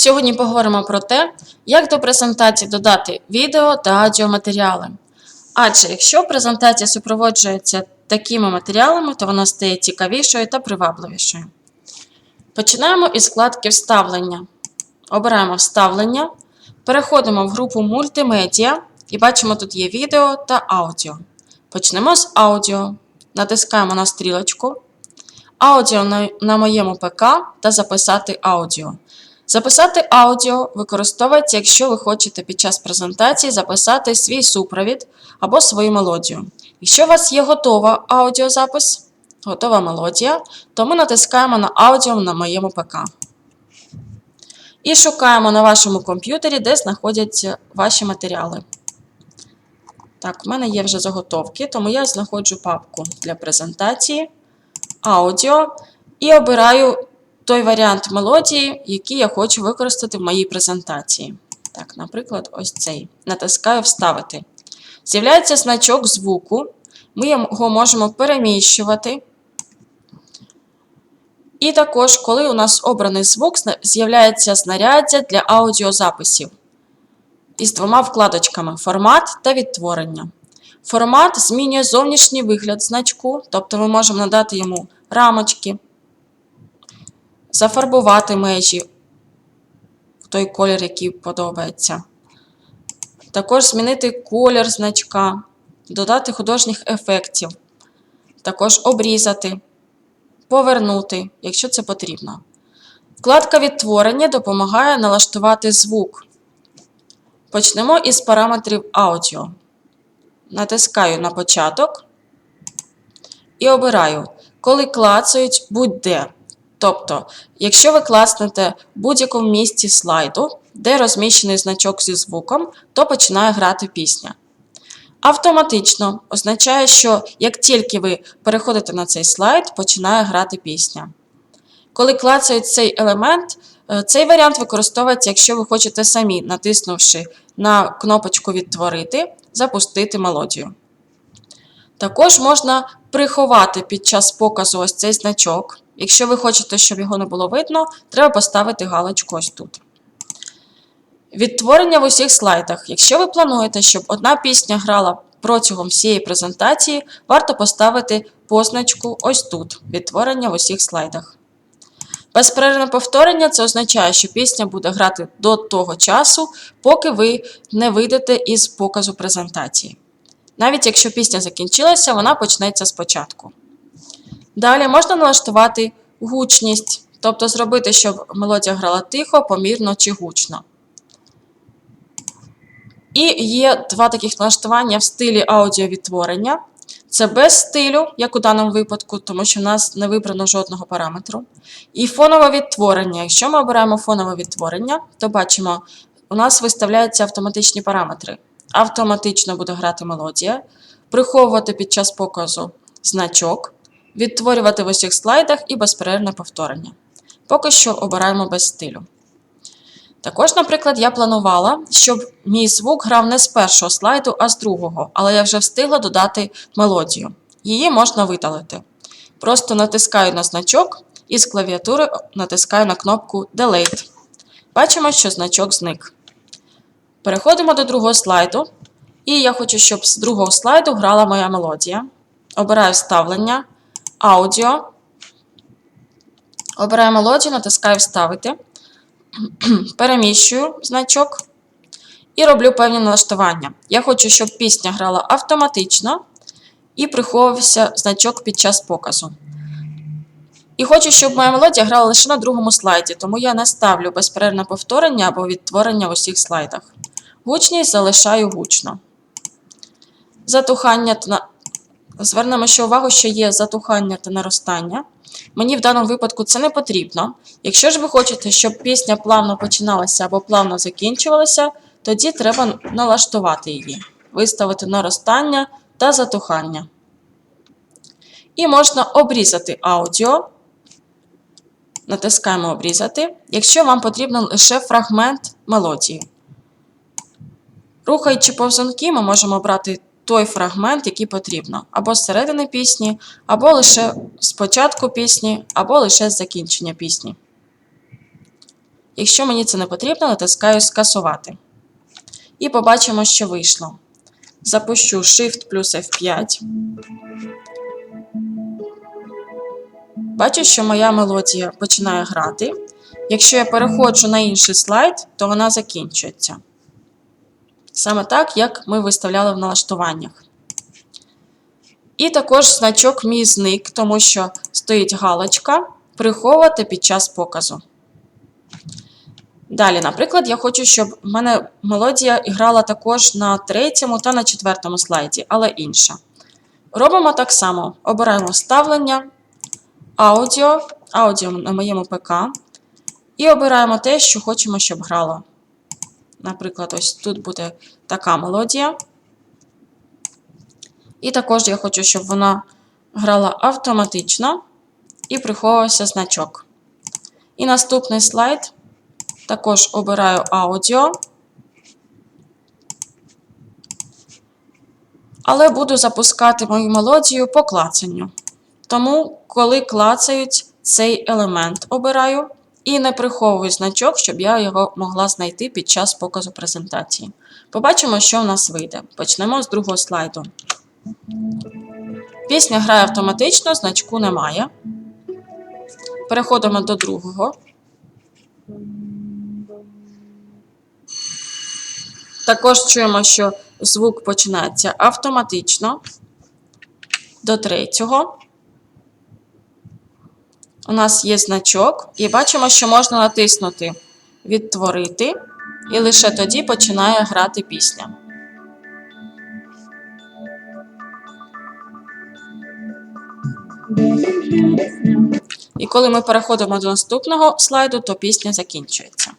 Сьогодні поговоримо про те, як до презентації додати відео та аудіоматеріали. Адже якщо презентація супроводжується такими матеріалами, то вона стає цікавішою та привабливішою. Починаємо із вкладки Вставлення. Обираємо Вставлення, переходимо в групу Мультимедіа і бачимо, тут є відео та аудіо. Почнемо з аудіо. Натискаємо на стрілочку. Аудіо на, на моєму ПК та записати аудіо. Записати аудіо використовується, якщо ви хочете під час презентації записати свій супровід або свою мелодію. Якщо у вас є готова аудіозапис, готова мелодія, то ми натискаємо на аудіо на моєму ПК. І шукаємо на вашому комп'ютері, де знаходяться ваші матеріали. Так, в мене є вже заготовки, тому я знаходжу папку для презентації, аудіо і обираю той варіант мелодії, який я хочу використати в моїй презентації. Так, наприклад, ось цей. Натискаю Вставити. З'являється значок звуку. Ми його можемо переміщувати. І також, коли у нас обраний звук, з'являється знаряддя для аудіозаписів із двома вкладочками формат та відтворення. Формат змінює зовнішній вигляд значку, тобто ми можемо надати йому рамочки, зафарбувати межі в той колір, який подобається. Також змінити колір значка, додати художніх ефектів, також обрізати, повернути, якщо це потрібно. Вкладка відтворення допомагає налаштувати звук. Почнемо із параметрів аудіо. Натискаю на початок і обираю, коли клацають будь-де. Тобто, якщо ви класнете в будь-якому місці слайду, де розміщений значок зі звуком, то починає грати пісня. Автоматично означає, що як тільки ви переходите на цей слайд, починає грати пісня. Коли клацають цей елемент, цей варіант використовується, якщо ви хочете самі, натиснувши на кнопочку Відтворити, запустити мелодію. Також можна приховати під час показу ось цей значок. Якщо ви хочете, щоб його не було видно, треба поставити галочку ось тут. Відтворення в усіх слайдах. Якщо ви плануєте, щоб одна пісня грала протягом всієї презентації, варто поставити позначку ось тут відтворення в усіх слайдах. Безперервне повторення це означає, що пісня буде грати до того часу, поки ви не вийдете із показу презентації. Навіть якщо пісня закінчилася, вона почнеться спочатку. Далі можна налаштувати гучність, тобто зробити, щоб мелодія грала тихо, помірно чи гучно. І є два таких налаштування в стилі аудіовідтворення. Це без стилю, як у даному випадку, тому що в нас не вибрано жодного параметру. І фонове відтворення. Якщо ми обираємо фонове відтворення, то бачимо, у нас виставляються автоматичні параметри. Автоматично буде грати мелодія, приховувати під час показу значок, відтворювати в усіх слайдах і безперервне повторення. Поки що обираємо без стилю. Також, наприклад, я планувала, щоб мій звук грав не з першого слайду, а з другого, але я вже встигла додати мелодію. Її можна видалити. Просто натискаю на значок і з клавіатури натискаю на кнопку Delete. Бачимо, що значок зник. Переходимо до другого слайду. І я хочу, щоб з другого слайду грала моя мелодія. Обираю вставлення, аудіо. Обираю мелодію, натискаю Вставити. Переміщую значок і роблю певні налаштування. Я хочу, щоб пісня грала автоматично і приховувався значок під час показу. І хочу, щоб моя мелодія грала лише на другому слайді, тому я не ставлю безперервне повторення або відтворення в усіх слайдах. Гучність залишаю гучно. Затухання та Звернемо ще увагу, що є затухання та наростання. Мені в даному випадку це не потрібно. Якщо ж ви хочете, щоб пісня плавно починалася або плавно закінчувалася, тоді треба налаштувати її, виставити наростання та затухання. І можна обрізати аудіо. Натискаємо Обрізати, якщо вам потрібен лише фрагмент мелодії. Рухаючи повзунки, ми можемо обрати той фрагмент, який потрібно, або з середини пісні, або лише з початку пісні, або лише з закінчення пісні. Якщо мені це не потрібно, натискаю скасувати. І побачимо, що вийшло. Запущу Shift плюс F5. Бачу, що моя мелодія починає грати. Якщо я переходжу на інший слайд, то вона закінчується. Саме так, як ми виставляли в налаштуваннях. І також значок мій зник, тому що стоїть галочка приховувати під час показу. Далі, наприклад, я хочу, щоб в мене мелодія грала також на третьому та на четвертому слайді, але інша. Робимо так само: обираємо ставлення, аудіо, аудіо на моєму ПК, і обираємо те, що хочемо, щоб грало. Наприклад, ось тут буде така мелодія. І також я хочу, щоб вона грала автоматично і приховувався значок. І наступний слайд також обираю аудіо, але буду запускати мою мелодію по клацанню. Тому, коли клацають цей елемент, обираю і не приховую значок, щоб я його могла знайти під час показу презентації. Побачимо, що в нас вийде. Почнемо з другого слайду. Пісня грає автоматично, значку немає. Переходимо до другого. Також чуємо, що звук починається автоматично. До третього. У нас є значок, і бачимо, що можна натиснути Відтворити, і лише тоді починає грати пісня. І коли ми переходимо до наступного слайду, то пісня закінчується.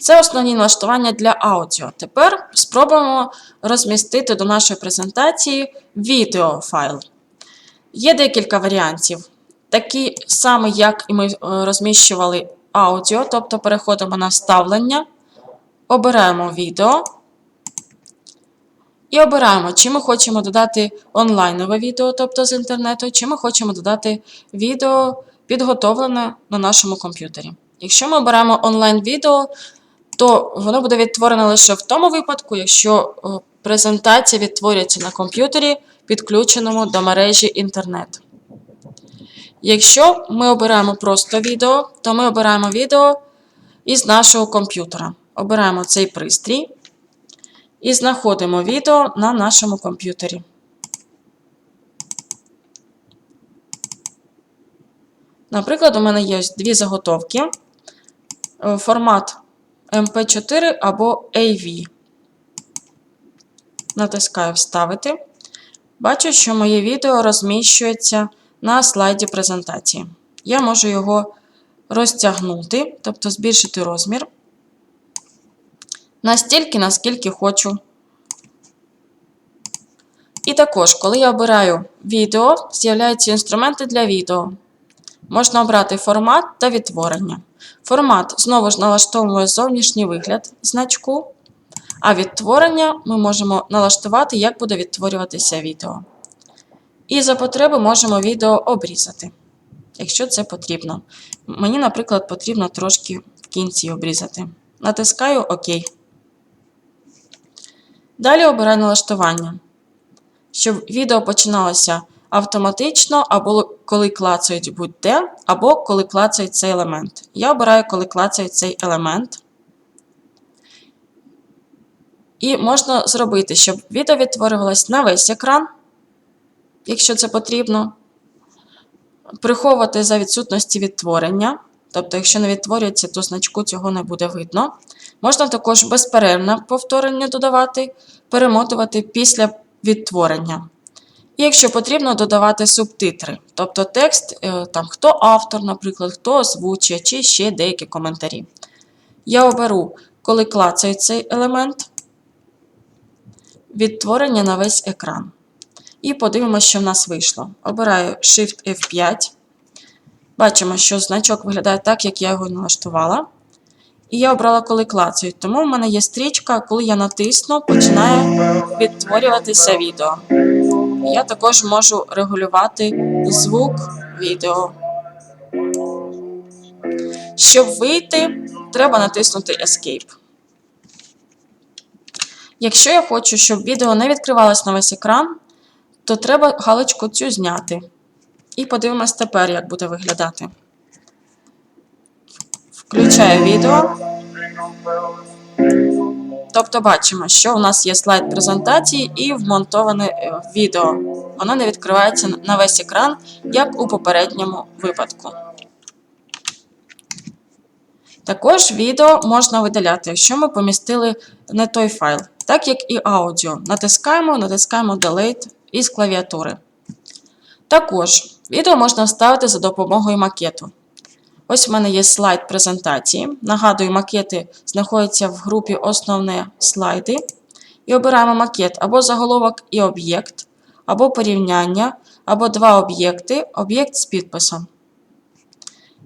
Це основні налаштування для аудіо. Тепер спробуємо розмістити до нашої презентації відеофайл. Є декілька варіантів. Такі самі, як і ми е, розміщували аудіо, тобто переходимо на вставлення, обираємо відео і обираємо, чи ми хочемо додати онлайнове відео, тобто з інтернету, чи ми хочемо додати відео підготовлене на нашому комп'ютері. Якщо ми обираємо онлайн-відео, то воно буде відтворене лише в тому випадку, якщо презентація відтворюється на комп'ютері, підключеному до мережі інтернет. Якщо ми обираємо просто відео, то ми обираємо відео із нашого комп'ютера. Обираємо цей пристрій і знаходимо відео на нашому комп'ютері. Наприклад, у мене є дві заготовки. Е, Формат MP4 або AV. Натискаю Вставити. Бачу, що моє відео розміщується на слайді презентації. Я можу його розтягнути, тобто збільшити розмір. Настільки, наскільки хочу. І також, коли я обираю відео, з'являються інструменти для відео. Можна обрати формат та відтворення. Формат знову ж налаштовує зовнішній вигляд значку, а відтворення ми можемо налаштувати, як буде відтворюватися відео. І за потреби можемо відео обрізати, якщо це потрібно. Мені, наприклад, потрібно трошки в кінці обрізати. Натискаю ОК. Далі обираю налаштування, щоб відео починалося автоматично, або коли клацають будь-де, або коли клацають цей елемент. Я обираю, коли клацають цей елемент. І можна зробити, щоб відео відтворювалось на весь екран, якщо це потрібно. Приховувати за відсутності відтворення. Тобто, якщо не відтворюється, то значку цього не буде видно. Можна також безперервне повторення додавати, перемотувати після відтворення. І якщо потрібно, додавати субтитри, тобто текст, е, там, хто автор, наприклад, хто озвучує, чи ще деякі коментарі. Я оберу, коли клацаю цей елемент, відтворення на весь екран. І подивимося, що в нас вийшло. Обираю Shift F5. Бачимо, що значок виглядає так, як я його налаштувала. І я обрала, коли клацають. Тому в мене є стрічка, коли я натисну, починає відтворюватися відео. Я також можу регулювати звук відео. Щоб вийти, треба натиснути Escape. Якщо я хочу, щоб відео не відкривалось на весь екран, то треба галочку цю зняти. І подивимось тепер, як буде виглядати. Включаю відео. Тобто бачимо, що у нас є слайд презентації і вмонтоване е, відео. Воно не відкривається на весь екран, як у попередньому випадку. Також відео можна видаляти, якщо ми помістили не той файл, так як і аудіо. Натискаємо, натискаємо Delete із клавіатури. Також відео можна вставити за допомогою макету. Ось в мене є слайд презентації. Нагадую, макети знаходяться в групі Основне слайди. І обираємо макет або заголовок і об'єкт, або порівняння, або два об'єкти, об'єкт з підписом.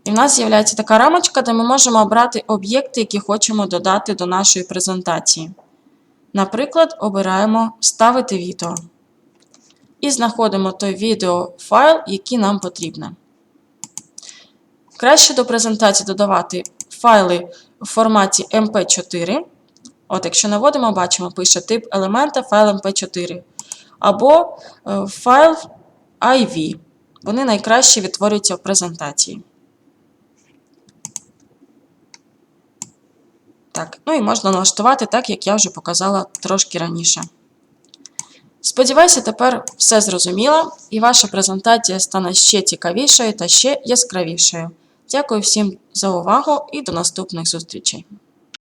І в нас з'являється така рамочка, де ми можемо обрати об'єкти, які хочемо додати до нашої презентації. Наприклад, обираємо Вставити відео. І знаходимо той відеофайл, який нам потрібен. Краще до презентації додавати файли в форматі MP4. От, якщо наводимо, бачимо, пише тип елемента файл MP4. Або е, файл IV. Вони найкраще відтворюються в презентації. Так, ну і можна налаштувати так, як я вже показала трошки раніше. Сподіваюся, тепер все зрозуміло, і ваша презентація стане ще цікавішою та ще яскравішою. Дякую всім за увагу і до наступних зустрічей!